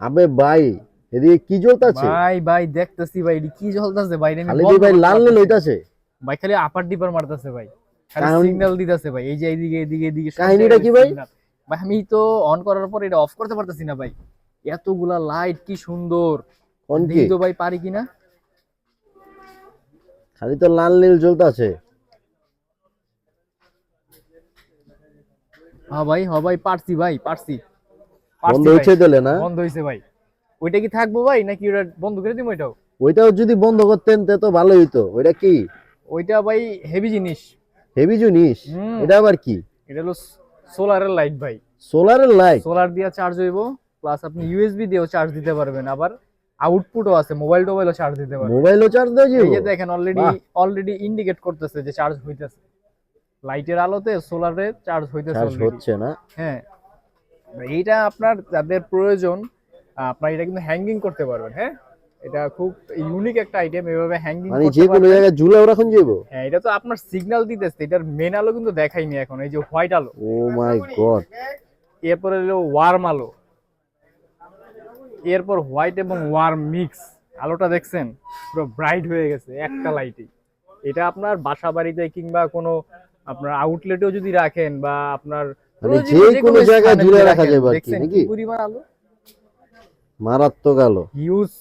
আবে ভাই এদিকে কি জ্বলতাছে? ভাই ভাই দেখতেছি ভাই কি চলতেছে ভাই আমি খালি ভাই লাল লাল হইতাছে। ভাই খালি আপার ডিপার মারতেছে ভাই খালি সিগন্যাল দিতেছে ভাই এই যে এইদিকে এইদিকে এইদিকে কাহিনীটা কি ভাই? ভাই আমি তো অন করার পর এটা অফ করতে পারতেছি না ভাই। এতগুলা লাইট কি সুন্দর। কোন কি? তো ভাই পারি কিনা? খালি তো লাল নীল জ্বলতাছে। হ্যাঁ ভাই হ্যাঁ ভাই পারছি ভাই পারছি। বন্ধ। হচ্ছে দিলে না? বন্ধ হয়েছে ভাই। ওইটা কি থাকব ভাই নাকি ওটা বন্ধ করে দিব ওইটাও ওইটাও যদি বন্ধ করতেন তে তো ভালোই হইতো। ওইটা কি? ওইটা ভাই হেভি জিনিস। হেভি জিনিস? এটা আবার কি? এটা হলো সোলারের লাইট ভাই। সোলারের লাইট সোলার দিয়ে চার্জ হইব প্লাস আপনি ইউএসবি দিয়েও চার্জ দিতে পারবেন। আবার আউটপুটও আছে মোবাইল টোবাইলও চার্জ দিতে পারবেন। মোবাইলও চার্জ দেওয়া এই যে দেখেন অলরেডি অলরেডি ইন্ডিকেট করতেছে যে চার্জ হইতেছে। লাইটের আলোতে সোলারে চার্জ হইতেছে চার্জ। হচ্ছে না। হ্যাঁ। এইটা আপনার যাদের প্রয়োজন আপনার এটা কিন্তু হ্যাঙ্গিং করতে পারবেন হ্যাঁ? এটা খুব ইউনিক একটা আইটেম এভাবে হ্যাঙ্গিং মানে যে কোনো জায়গায় ঝুলাও রাখুন যাব হ্যাঁ এটা তো আপনার সিগন্যাল দিতেছে এটার মেন আলো কিন্তু দেখাইনি এখন এই যে হোয়াইট আলো। ও মাই গড এরপরে হলো ওয়ার্ম আলো। এরপর হোয়াইট এবং ওয়ার্ম মিক্স আলোটা দেখছেন? পুরো ব্রাইট হয়ে গেছে একটা লাইটে এটা আপনার বাসা বাড়িতে কিংবা কোনো আপনার আউটলেটেও যদি রাখেন বা আপনার মানে যে কোনো জায়গায় ঝুলে রাখা যাবে আর কি, নাকি? পরিমাণ আলো? মারাত্মক আলো। হিউজ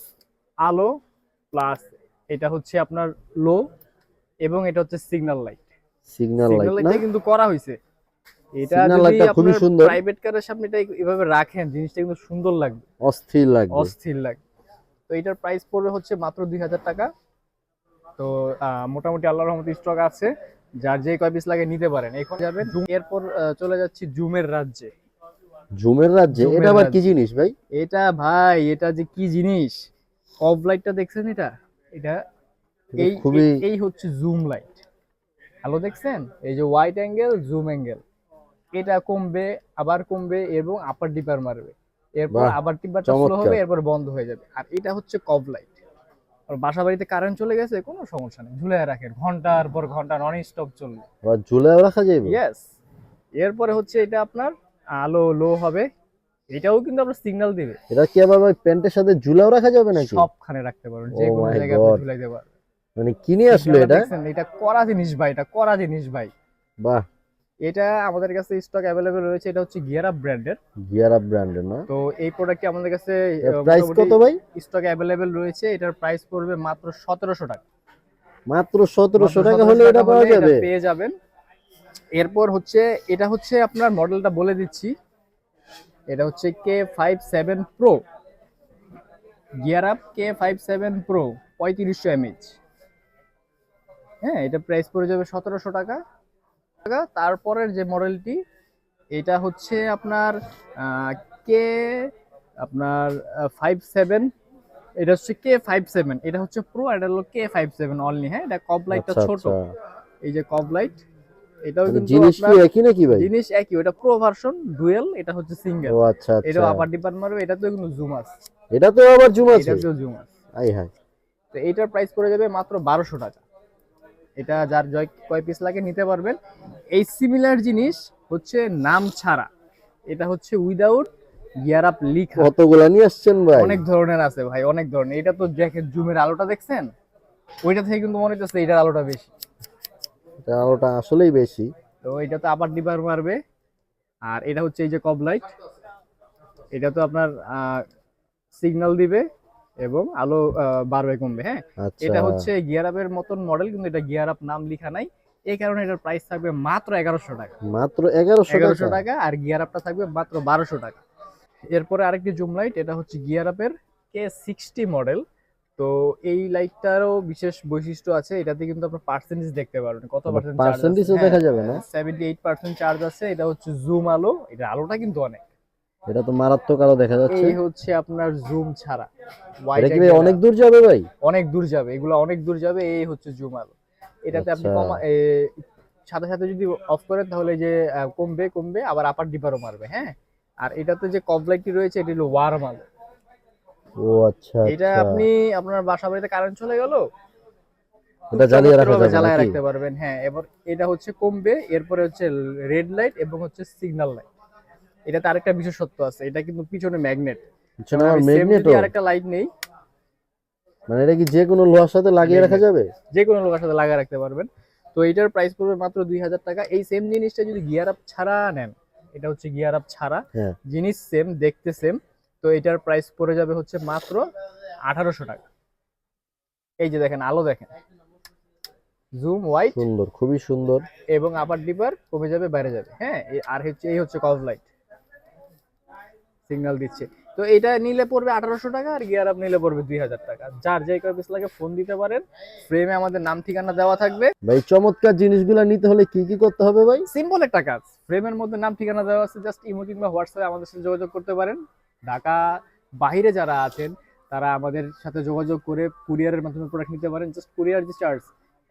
আলো প্লাস এটা হচ্ছে আপনার লো এবং এটা হচ্ছে সিগন্যাল লাইট সিগন্যাল লাইট না? লাইটটা কিন্তু করা হয়েছে। এটা Signal যদি খুবই সুন্দর। প্রাইভেট কারের সামনে এটা এভাবে রাখেন জিনিসটা কিন্তু সুন্দর লাগবে। অস্থির লাগবে। অস্থির তো এটার প্রাইস পড়বে হচ্ছে মাত্র দুই হাজার টাকা। তো মোটামুটি আল্লাহর রহমতে স্টক আছে। যার যে কয় পিস লাগে নিতে পারেন। এখন যাবেন এরপর চলে যাচ্ছি জুমের রাজ্যে। ঝুমের রাজ্যে? এটা আবার কি জিনিস ভাই? এটা ভাই এটা যে কি জিনিস? কব লাইটটা দেখছেন এটা? এটা এই এই- হচ্ছে জুম লাইট হ্যালো দেখছেন? এই যে হোয়াইট অ্যাঙ্গেল জুম অ্যাঙ্গেল এটা কমবে আবার কমবে এবং আপার ডিপার মারবে। এরপর আবার টিপারটা স্লো হবে এরপর বন্ধ হয়ে যাবে। আর এটা হচ্ছে কব লাইট আর বাসা বাড়িতে কারেন্ট চলে গেছে কোনো সমস্যা নেই। ঝুলে রাখেন ঘণ্টার পর ঘণ্টা নন স্টপ চলবে ঝুলাও রাখা যাবে ইয়েস এরপরে হচ্ছে এটা আপনার আলো লো হবে। এটাও কিন্তু আপনার সিগন্যাল দিবে। এটা কি আবার ভাই প্যান্টের সাথে ঝুলাও রাখা যাবে নাকি? সবখানে রাখতে পারবেন যে Oh কোনো জায়গায় আপনি ঝুলাইতে পারবেন। মানে কিনে আসলো এটা? এটা করা জিনিস ভাই এটা করা জিনিস ভাই। বাহ। এটা আমাদের কাছে স্টক অ্যাভেলেবেল রয়েছে এটা হচ্ছে গিয়ার আপ ব্র্যান্ডের গিয়ার আপ ব্র্যান্ডের না? তো এই প্রোডাক্টটি আমাদের কাছে প্রাইস কত ভাই? স্টক অ্যাভেলেবেল রয়েছে এটার প্রাইস পড়বে মাত্র সতেরোশো টাকা। মাত্র সতেরোশো মাত্র টাকা হলে এটা পাওয়া যাবে? পেয়ে যাবেন। এরপর হচ্ছে এটা হচ্ছে আপনার মডেলটা বলে দিচ্ছি। এটা হচ্ছে K five seven pro gear up K five seven pro পঁয়ত্রিশশো এমএইচ হ্যাঁ এটা প্রাইস পড়ে যাবে সতেরোশো টাকা। টাকা তারপরের যে মডেলটি এটা হচ্ছে আপনার কে আপনার ফাইভ সেভেন এটা হচ্ছে কে ফাইভ সেভেন এটা হচ্ছে প্রো এটা হলো কে ফাইভ সেভেন অনলি হ্যাঁ এটা কপ লাইটটা আচ্ছা ছোট। আচ্ছা। এই যে কপ লাইট এটাও মানে কিন্তু জিনিস কি একই নাকি ভাই? জিনিস একই। ওটা প্রো ভার্সন ডুয়েল এটা হচ্ছে সিঙ্গেল ও আচ্ছা এটা আচ্ছা। আপার ডিপার্ট মারবে এটা তো কিন্তু জুম আছে। এটা তো আবার জুম আছে? এটা তো জুম আছে। আই হাই তো এইটার প্রাইস পড়ে যাবে মাত্র বারোশো টাকা। এটা যার জয় কয় পিস লাগে নিতে পারবেন। এই সিমিলার জিনিস হচ্ছে নাম ছাড়া। এটা হচ্ছে উইদাউট গিয়ার আপ লিখা কতগুলা নিয়ে আসছেন ভাই? অনেক ধরনের আছে ভাই অনেক ধরনের। এটা তো দেখেন জুমের আলোটা দেখছেন? ওইটা থেকে কিন্তু মনে হচ্ছে এটার আলোটা বেশি। এটা আলোটা আসলেই বেশি। তো এটা তো আবার ডিবার মারবে। আর এটা হচ্ছে এই যে কব লাইট এটা তো আপনার সিগন্যাল দিবে। এবং আলো বাড়বে কমবে হ্যাঁ? আচ্ছা। এটা হচ্ছে গিয়ার আপের মতন মডেল কিন্তু এটা গিয়ার আপ নাম লেখা নাই। এই কারণে এটার প্রাইস থাকবে মাত্র এগারোশো টাকা। মাত্র এগারোশো টাকা? আর গিয়ার আপটা থাকবে মাত্র বারোশো টাকা। এরপরে আরেকটি জুম লাইট এটা হচ্ছে গিয়ার আপের কে সিক্সটি মডেল তো এই লাইটটারও বিশেষ বৈশিষ্ট্য আছে এটাতে কিন্তু আপনার পার্সেন্টেজ দেখতে পারবেন। কত পার্সেন্ট পার্সেন্টেজও দেখা যাবে না? সেভেন্টি এইট পার্সেন্ট চার্জ আছে এটা হচ্ছে জুম আলো। এটা আলোটা কিন্তু অনেক। এটা তো মারাত্মক আলো দেখা যাচ্ছে। এই হচ্ছে আপনার জুম ছাড়া। এটা কি অনেক দূর যাবে ভাই? অনেক দূর যাবে এগুলো অনেক দূর যাবে এই হচ্ছে জুম আলো। এটাতে আপনি আচ্ছা। কমা সাথে সাথে যদি অফ করেন তাহলে যে কমবে কমবে আবার আপার ডিপারও মারবে হ্যাঁ? আর এটাতে যে কব লাইটটি রয়েছে এটি হলো ওয়ার্ম আলো। ও আচ্ছা এটা আচ্ছা। আপনি আপনার বাসা বাড়িতে কারেন্ট চলে গেল? এটা জ্বালিয়ে রাখা যাবে জ্বালিয়ে রাখতে পারবেন হ্যাঁ। এবার এটা হচ্ছে কমবে এরপরে হচ্ছে রেড লাইট এবং হচ্ছে সিগন্যাল লাইট এটাতে আরেকটা বিশেষত্ব আছে এটা কিন্তু পিছনে ম্যাগনেট ম্যাগনেটও আরেকটা লাইট নেই মানে এটা কি যে কোনো লোহার সাথে লাগিয়ে রাখা যাবে? যে কোনো লোকের সাথে লাগা রাখতে পারবেন। তো এটার প্রাইস পড়বে মাত্র দুই হাজার টাকা। এই সেম জিনিসটা যদি গিয়ার আপ ছাড়া নেন এটা হচ্ছে গিয়ার আপ ছাড়া হ্যাঁ। জিনিস সেম দেখতে সেম তো এটার প্রাইস পড়ে যাবে হচ্ছে মাত্র আঠারোশো টাকা। এই যে দেখেন আলো দেখেন। জুম হোয়াইট সুন্দর খুবই সুন্দর। এবং আপার ডিপার কমে যাবে বাইরে যাবে। হ্যাঁ এই- আর হচ্ছে এই হচ্ছে কজ লাইট সিগন্যাল দিচ্ছে। তো এটা নিলে পড়বে আঠারোশো টাকা আর গিয়ার আপ নিলে পড়বে দুই হাজার টাকা। যার যে কয় পিস লাগে ফোন দিতে পারেন। ফ্রেমে আমাদের নাম ঠিকানা দেওয়া থাকবে। ভাই চমৎকার জিনিসগুলো নিতে হলে কি কি করতে হবে ভাই? সিম্পল একটা কাজ। ফ্রেমের মধ্যে নাম ঠিকানা দেওয়া আছে। জাস্ট ইমো কিংবা হোয়াটসঅ্যাপে আমাদের সাথে যোগাযোগ করতে পারেন। ঢাকা বাহিরে যারা আছেন তারা আমাদের সাথে যোগাযোগ করে কুরিয়ারের মাধ্যমে প্রোডাক্ট নিতে পারেন। জাস্ট কুরিয়ার যে চার্জ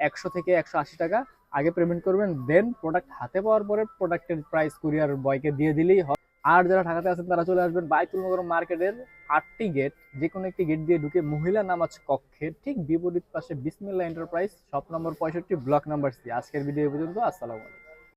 একশো থেকে একশো আশি টাকা। আগে পেমেন্ট করবেন দেন প্রোডাক্ট হাতে পাওয়ার পরে প্রোডাক্টের প্রাইস কুরিয়ার বয়কে দিয়ে দিলেই হয়। আর যারা ঢাকাতে আছেন, তারা চলে আসবেন বাইতুল মোকাররম মার্কেটের আটটি গেট। যে কোনো একটি গেট দিয়ে ঢুকে মহিলা নামাজ কক্ষে, ঠিক বিপরীত পাশে বিসমিল্লা এন্টারপ্রাইজ শপ নম্বর পঁয়ষট্টি, ব্লক নাম্বার সি। আজকের ভিডিও পর্যন্ত, আসসালামু আলাইকুম।